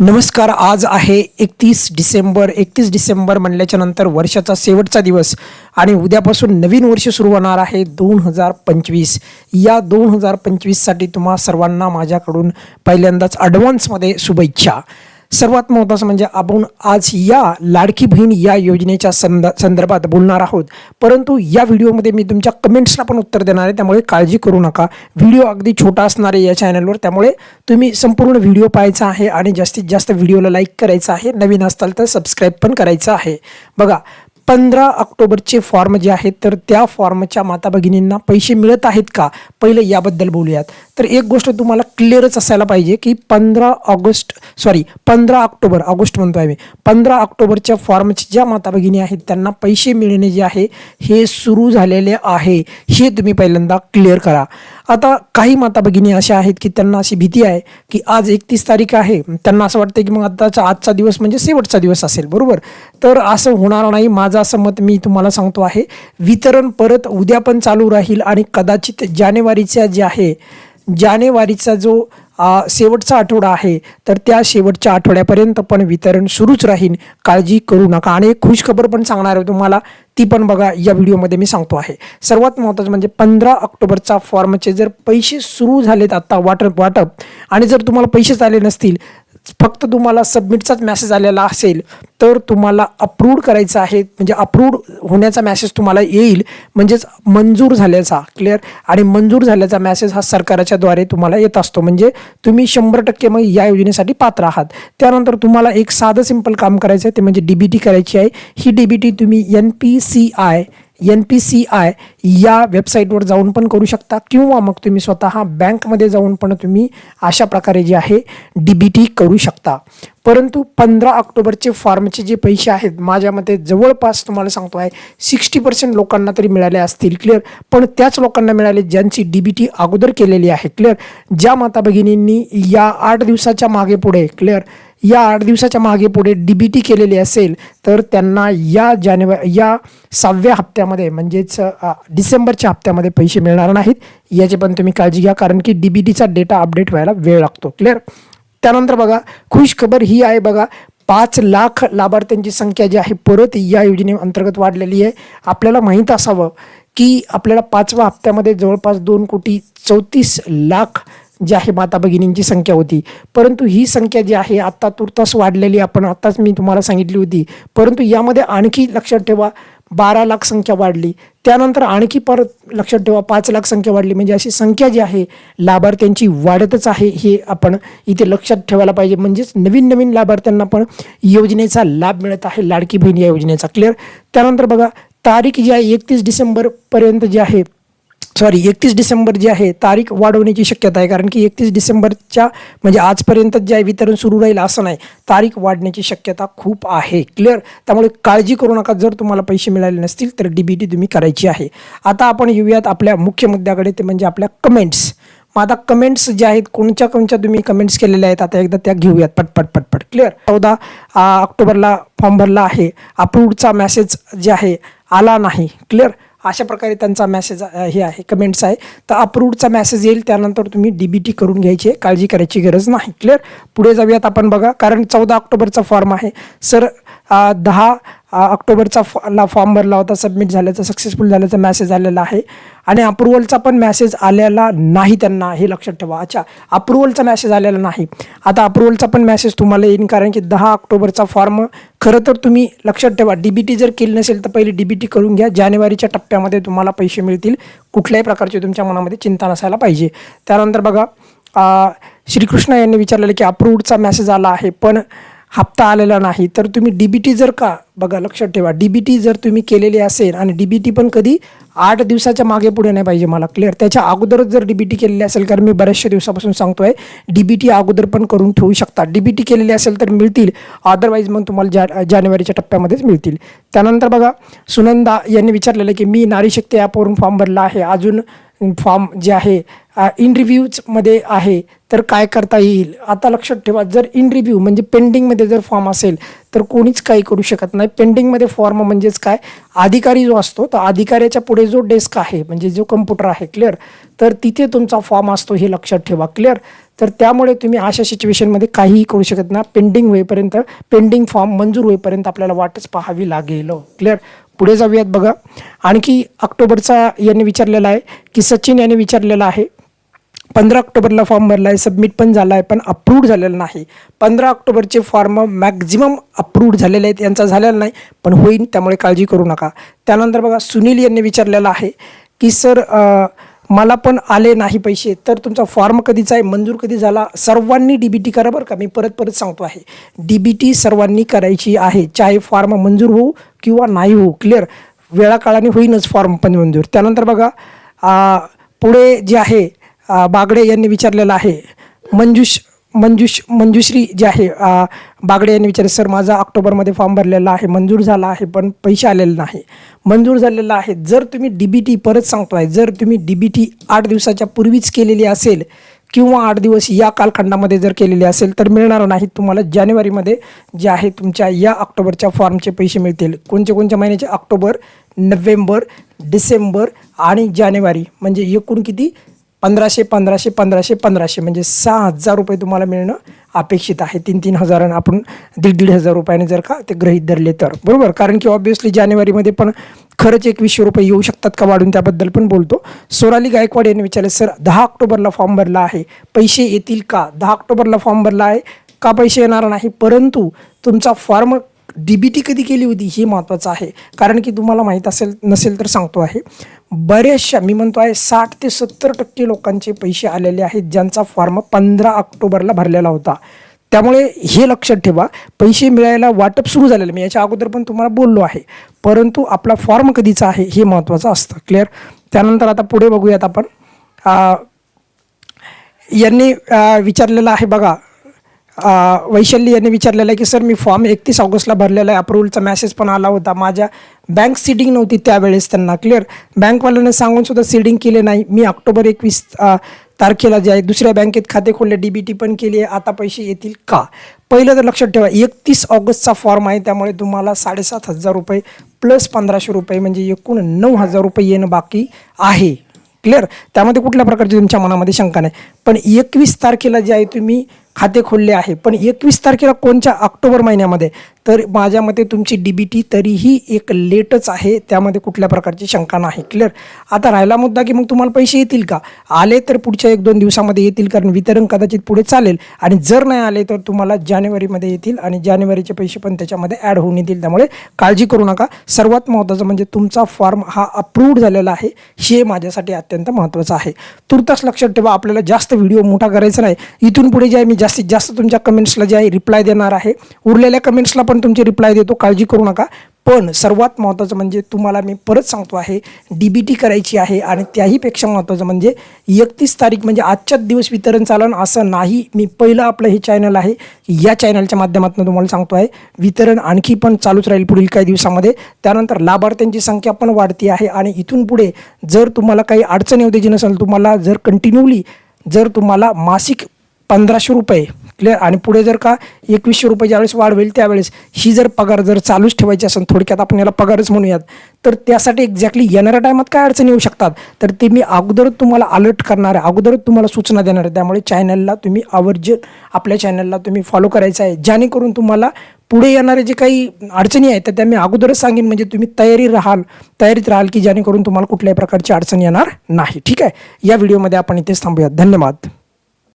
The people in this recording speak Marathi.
नमस्कार आज आहे एकतीस डिसेंबर. एकतीस डिसेंबर म्हणल्याच्या नंतर वर्षाचा शेवटचा दिवस आणि उद्यापासून नवीन वर्ष सुरू होणार आहे दोन हजार पंचवीस. या दोन हजार पंचवीससाठी तुम्हा सर्वांना माझ्याकडून पहिल्यांदाच ॲडव्हान्समध्ये शुभेच्छा. सर्वात महत्त्वाचं म्हणजे आपण आज या लाडकी बहीण या योजनेच्या संद संदर्भात बोलणार आहोत. परंतु या व्हिडिओमध्ये मी तुमच्या कमेंट्सला पण उत्तर देणार आहे. त्यामुळे काळजी करू नका. व्हिडिओ अगदी छोटा असणार आहे या चॅनलवर त्यामुळे तुम्ही संपूर्ण व्हिडिओ पाहायचा आहे आणि जास्तीत जास्त व्हिडिओला लाईक करायचा आहे. नवीन असताल तर सबस्क्राईब पण करायचं आहे. बघा पंधरा ऑक्टोबरचे फॉर्म जे आहेत तर त्या फॉर्मच्या माता भगिनींना पैसे मिळत आहेत का? पहिले याबद्दल बोलूयात. तर एक गोष्ट तुम्हाला क्लिअरच असायला पाहिजे की पंधरा ऑगस्ट सॉरी पंधरा ऑक्टोबर ऑगस्ट म्हणतो आहे मी पंधरा ऑक्टोबरच्या फॉर्मच्या ज्या माता भगिनी आहेत त्यांना पैसे मिळणे जे आहे हे सुरू झालेले आहे. हे तुम्ही पहिल्यांदा क्लिअर करा. आता काही माता भगिनी अशा आहेत की त्यांना अशी भीती आहे की आज एकतीस तारीख आहे. त्यांना असं वाटतं की मग आताचा आजचा दिवस म्हणजे शेवटचा दिवस असेल. बरोबर? तर असं होणार नाही. माझं असं मत मी तुम्हाला सांगतो आहे. वितरण परत उद्या पण चालू राहील आणि कदाचित जानेवारीचा जे आहे जानेवारीचा जो शेवटचा आठवडा आहे तर त्या शेवटच्या आठवड्यापर्यंत पण वितरण सुरूच राहील काळजी करू नका. आणि एक खुशखबर पण सांगणार आहे तुम्हाला ती पण बघा या व्हिडिओमध्ये मी सांगतो आहे. सर्वात महत्त्वाचं म्हणजे पंधरा ऑक्टोबरचा फॉर्मचे जर पैसे सुरू झालेत आत्ता वाटप वाटप आणि जर तुम्हाला पैसेच आले नसतील फक्त तुम्हाला सबमिटचाच मेसेज आलेला असेल तर तुम्हाला अप्रूव्ड करायचं आहे. म्हणजे अप्रूव्ड होण्याचा मेसेज तुम्हाला येईल. म्हणजेच मंजूर झाल्याचा क्लिअर आणि मंजूर झाल्याचा मेसेज हा सरकारच्या द्वारे तुम्हाला येत असतो. म्हणजे तुम्ही शंभर टक्के मग या योजनेसाठी पात्र आहात. त्यानंतर तुम्हाला एक साधं सिंपल काम करायचं आहे ते म्हणजे डी बी टी करायची आहे. ही डी बी टी तुम्ही N P C I N P C I या वेबसाईटवर जाऊन पण करू शकता. किंवा मग तुम्ही स्वतः बँकमध्ये जाऊन पण तुम्ही अशा प्रकारे जे आहे डी बी टी करू शकता. परंतु पंधरा ऑक्टोबरचे फॉर्मचे जे पैसे आहेत माझ्या मते जवळपास तुम्हाला सांगतो आहे सिक्स्टी पर्सेंट लोकांना तरी मिळाले असतील क्लिअर पण त्याच लोकांना मिळाले ज्यांची डी बी टी अगोदर केलेली आहे क्लिअर ज्या माता भगिनींनी या आठ दिवसाच्या मागे पुढे क्लिअर या आठ दिवसाच्या मागे पुढे डी बी टी केलेली असेल तर त्यांना या जानेवारी या सहाव्या हप्त्यामध्ये म्हणजेच डिसेंबरच्या हप्त्यामध्ये पैसे मिळणार नाहीत. याची पण तुम्ही काळजी घ्या कारण की डी बी टीचा डेटा अपडेट व्हायला वेळ लागतो क्लिअर त्यानंतर बघा खुश खबर ही आहे बघा पाच लाख लाभार्थ्यांची संख्या जी आहे परत या योजनेअंतर्गत वाढलेली आहे. आपल्याला माहीत असावं की आपल्याला पाचव्या हप्त्यामध्ये जवळपास दोन कोटी चौतीस लाख जी आहे माता भगिनींची संख्या होती. परंतु ही संख्या जी आहे आत्ता तुर्तास वाढलेली आपण आत्ताच मी तुम्हाला सांगितली होती. परंतु यामध्ये आणखी लक्षात ठेवा बारा लाख संख्या वाढली. त्यानंतर आणखी परत लक्षात ठेवा पाच लाख संख्या वाढली. म्हणजे अशी संख्या जी आहे लाभार्थ्यांची वाढतच आहे हे आपण इथे लक्षात ठेवायला पाहिजे. म्हणजेच नवीन नवीन लाभार्थ्यांना पण योजनेचा लाभ मिळत आहे. लाडकी बहीण या योजनेचा. क्लिअर त्यानंतर बघा तारीख जी आहे एकतीस डिसेंबरपर्यंत जी आहे सॉरी एकतीस डिसेंबर जी आहे तारीख वाढवण्याची शक्यता आहे. कारण की एकतीस डिसेंबरच्या म्हणजे आजपर्यंत जे आहे वितरण सुरू राहील असं नाही. तारीख वाढण्याची शक्यता खूप आहे. क्लिअर त्यामुळे काळजी करू नका. जर तुम्हाला पैसे मिळाले नसतील तर डी बी टी तुम्ही करायची आहे. आता आपण येऊयात आपल्या मुख्य मुद्द्याकडे. ते म्हणजे आपल्या कमेंट्स मग आता कमेंट्स ज्या आहेत कोणत्या कोणत्या तुम्ही कमेंट्स केलेल्या आहेत आता एकदा त्या घेऊयात. पटपट पटपट क्लिअर चौदा ऑक्टोबरला फॉर्म भरला आहे. अप्रूव्डचा मॅसेज जे आहे आला नाही. क्लिअर अशा प्रकारे त्यांचा मेसेज हे आहे कमेंट्स आहे. तर अप्रूव्डचा मेसेज येईल त्यानंतर तुम्ही डी बी टी करून घ्यायची आहे काळजी करायची गरज नाही. क्लिअर पुढे जाऊयात आपण बघा कारण चौदा ऑक्टोबरचा फॉर्म आहे. सर दहा ऑक्टोबरचा फॉ ला फॉर्म भरला होता सबमिट झाल्याचा सक्सेसफुल झाल्याचा मॅसेज आलेला आहे. आणि अप्रुव्हलचा पण मॅसेज आलेला नाही त्यांना हे लक्षात ठेवा. अच्छा अप्रुव्हलचा मॅसेज आलेला नाही. आता अप्रुव्हलचा पण मॅसेज तुम्हाला येईन कारण की दहा ऑक्टोबरचा फॉर्म खरं तर तुम्ही लक्षात ठेवा. डी बी टी जर केली नसेल तर पहिले डी बी टी करून घ्या. जानेवारीच्या टप्प्यामध्ये तुम्हाला पैसे मिळतील. कुठल्याही प्रकारची तुमच्या मनामध्ये चिंता नसायला पाहिजे. त्यानंतर बघा श्रीकृष्ण यांनी विचारलेलं की अप्रूव्हडचा मॅसेज आला आहे पण हप्ता आलेला नाही तर तुम्ही डी बी टी जर का बघा लक्षात ठेवा डी बी टी जर तुम्ही केलेली असेल आणि डी बी टी पण कधी आठ दिवसाच्या मागे पुढे नाही पाहिजे मला क्लिअर त्याच्या अगोदरच जर डी बी टी केलेली असेल कारण मी बऱ्याचशा दिवसापासून सांगतो आहे डी बी टी अगोदर पण करून ठेवू शकता. डी बी टी केलेली असेल तर मिळतील अदरवाईज मग तुम्हाला जा जानेवारीच्या टप्प्यामध्येच मिळतील. त्यानंतर बघा सुनंदा यांनी विचारलेलं की मी नारीशक्ती ॲपवरून फॉर्म भरला आहे अजून फॉर्म जे आहे इन रिव्ह्यूजमध्ये आहे तर काय करता येईल? आता लक्षात ठेवा जर इन रिव्ह्यू म्हणजे पेंडिंगमध्ये जर फॉर्म असेल तर कोणीच काही करू शकत नाही. पेंडिंगमध्ये फॉर्म म्हणजेच काय? अधिकारी जो असतो तर अधिकाऱ्याच्या पुढे जो डेस्क आहे म्हणजे जो कम्प्युटर आहे क्लिअर तर तिथे तुमचा फॉर्म असतो हे लक्षात ठेवा क्लिअर तर त्यामुळे तुम्ही अशा सिच्युएशनमध्ये काहीही करू शकत ना पेंडिंग होईपर्यंत पेंडिंग फॉर्म मंजूर होईपर्यंत आपल्याला वाटच पाहावी लागेल क्लिअर पुढे जाऊयात बघा. आणखी ऑक्टोबरचा यांनी विचारलेला आहे की सचिन यांनी विचारलेला आहे पंधरा ऑक्टोबरला फॉर्म भरला आहे सबमिट पण झाला आहे पण अप्रूव्ड झालेला नाही. पंधरा ऑक्टोबरचे फॉर्म मॅक्झिमम अप्रूव्ड झालेले आहेत यांचा झालेला नाही पण होईल त्यामुळे काळजी करू नका. त्यानंतर बघा सुनील यांनी विचारलेलं आहे की सर मला पण आले नाही पैसे तर तुमचा फॉर्म कधीचा आहे मंजूर कधी झाला? सर्वांनी डी बी टी करा बरं का मी परत परत सांगतो आहे. डी बी टी सर्वांनी करायची आहे चाहे फॉर्म मंजूर होऊ किंवा नाही होऊ क्लिअर वेळाकाळाने होईनच फॉर्म पण मंजूर. त्यानंतर बघा पुढे जे आहे बागडे यांनी विचारलेलं आहे. मंजूष मंजूष मंजुश्री जे आहे बागडे यांनी विचारले सर माझा ऑक्टोबरमध्ये फॉर्म भरलेला आहे मंजूर झाला आहे पण पैसे आलेले नाही. मंजूर झालेला आहे. जर तुम्ही डी बी टी परत सांगतोय जर तुम्ही डी बी टी आठ दिवसाच्या पूर्वीच केलेली असेल किंवा आठ दिवस या कालखंडामध्ये जर केलेले असेल तर मिळणार नाही. तुम्हाला जानेवारीमध्ये जे आहे तुमच्या या ऑक्टोबरच्या फॉर्मचे पैसे मिळतील. कोणत्या कोणत्या महिन्याचे? ऑक्टोबर नोव्हेंबर डिसेंबर आणि जानेवारी. म्हणजे एकूण किती? पंधराशे पंधराशे पंधराशे पंधराशे. म्हणजे सहा हजार रुपये तुम्हाला मिळणं अपेक्षित आहे. तीन तीन हजारानं आपण दीड दीड हजार रुपयाने जर का ते गृहीत धरले तर. बरोबर? कारण की ऑब्व्हियसली जानेवारीमध्ये पण खरंच एकवीसशे रुपये येऊ शकतात का वाढून त्याबद्दल पण बोलतो. सोनाली गायकवाड यांनी विचारले सर दहा ऑक्टोबरला फॉर्म भरला आहे. पैसे येतील का? दहा ऑक्टोबरला फॉर्म भरला आहे. का पैसे येणार नाही? परंतु तुमचा फॉर्म डी बी टी कधी केली होती हे महत्त्वाचं आहे. कारण की तुम्हाला माहीत असेल नसेल तर सांगतो आहे. बऱ्याचशा मी म्हणतो आहे साठ ते सत्तर टक्के लोकांचे पैसे आलेले आहेत ज्यांचा फॉर्म पंधरा ऑक्टोबरला भरलेला होता. त्यामुळे हे लक्षात ठेवा पैसे मिळायला वाटप सुरू झालेलं मी याच्या अगोदर पण तुम्हाला बोललो आहे. परंतु आपला फॉर्म कधीचा आहे हे महत्त्वाचं असतं. क्लिअर त्यानंतर आता पुढे बघूयात आपण. यांनी विचारलेलं आहे बघा वैशाली यांनी विचारलेलं आहे की सर मी फॉर्म एकतीस ऑगस्टला भरलेला आहे. अप्रुव्हलचा मॅसेज पण आला होता. माझ्या बँक सीडिंग नव्हती त्यावेळेस त्यांना. क्लिअर बँकवाल्यांना सांगून सुद्धा सीडिंग केले नाही. मी ऑक्टोबर एकवीस तारखेला जे आहे दुसऱ्या बँकेत खाते खोलले. डी बी टी पण केली आहे. आता पैसे येतील का? पहिलं तर लक्षात ठेवा एकतीस ऑगस्टचा फॉर्म आहे. त्यामुळे तुम्हाला साडेसात हजार रुपये प्लस पंधराशे रुपये म्हणजे एकूण नऊ हजार रुपये येणं बाकी आहे. क्लिअर त्यामध्ये कुठल्या प्रकारची तुमच्या मनामध्ये शंका नाही. पण एकवीस तारखेला जे आहे तुम्ही खाते खोलले आहे. पण एकवीस तारखेला कोणत्या ऑक्टोबर महिन्यामध्ये? तर माझ्या मते तुमची डी बी टी तरीही एक लेटच आहे. त्यामध्ये कुठल्या प्रकारची शंका नाही. क्लिअर आता राहिला मुद्दा की मग तुम्हाला पैसे येतील का? आले तर पुढच्या एक दोन दिवसामध्ये येतील कारण वितरण कदाचित पुढे चालेल. आणि जर नाही आले तर तुम्हाला जानेवारीमध्ये येतील आणि जानेवारीचे पैसे पण त्याच्यामध्ये ॲड होऊन येतील. त्यामुळे काळजी करू नका. सर्वात महत्त्वाचं म्हणजे तुमचा फॉर्म हा अप्रूव्ड झालेला आहे. हे माझ्यासाठी अत्यंत महत्त्वाचं आहे. तुर्तास लक्षात ठेवा आपल्याला जास्त व्हिडिओ मोठा करायचा नाही. इथून पुढे जे आहे मी जास्तीत जास्त तुमच्या कमेंट्सला जे आहे रिप्लाय देणार आहे. उरलेल्या कमेंट्सला पण तुमचे रिप्लाय देतो काळजी करू नका. पण सर्वात महत्त्वाचं म्हणजे तुम्हाला मी परत सांगतो आहे डी बी टी करायची आहे आणि त्याहीपेक्षा महत्त्वाचं म्हणजे एकतीस तारीख म्हणजे आजच्याच दिवस वितरण चालन असं नाही. मी पहिलं आपलं हे चॅनल आहे या चॅनलच्या माध्यमातून तुम्हाला सांगतो आहे. वितरण आणखी पण चालूच राहील पुढील काही दिवसामध्ये. त्यानंतर लाभार्थ्यांची संख्या पण वाढती आहे आणि इथून पुढे जर तुम्हाला काही अडचण येऊ द्यायची नसेल तुम्हाला जर कंटिन्यूली जर तुम्हाला मासिक पंधराशे रुपये. क्लिअर आणि पुढे जर का एकवीसशे रुपये ज्यावेळेस वाढ होईल त्यावेळेस ही जर पगार जर चालूच ठेवायची असेल थोडक्यात आपण याला पगारच म्हणूयात तर त्यासाठी एक्झॅक्टली येणाऱ्या टायमात काय अडचणी येऊ शकतात? तर ते मी अगोदरच तुम्हाला अलर्ट करणार आहे अगोदरच तुम्हाला सूचना देणार आहे. त्यामुळे चॅनलला तुम्ही आवर्जून आपल्या चॅनलला तुम्ही फॉलो करायचं आहे. जेणेकरून तुम्हाला पुढे येणारे जे काही अडचणी आहेत तर त्या मी अगोदरच सांगेन. म्हणजे तुम्ही तयारी राहाल तयारीत राहाल की जेणेकरून तुम्हाला कुठल्याही प्रकारची अडचण येणार नाही. ठीक आहे? या व्हिडिओमध्ये आपण इथेच थांबूयात. धन्यवाद.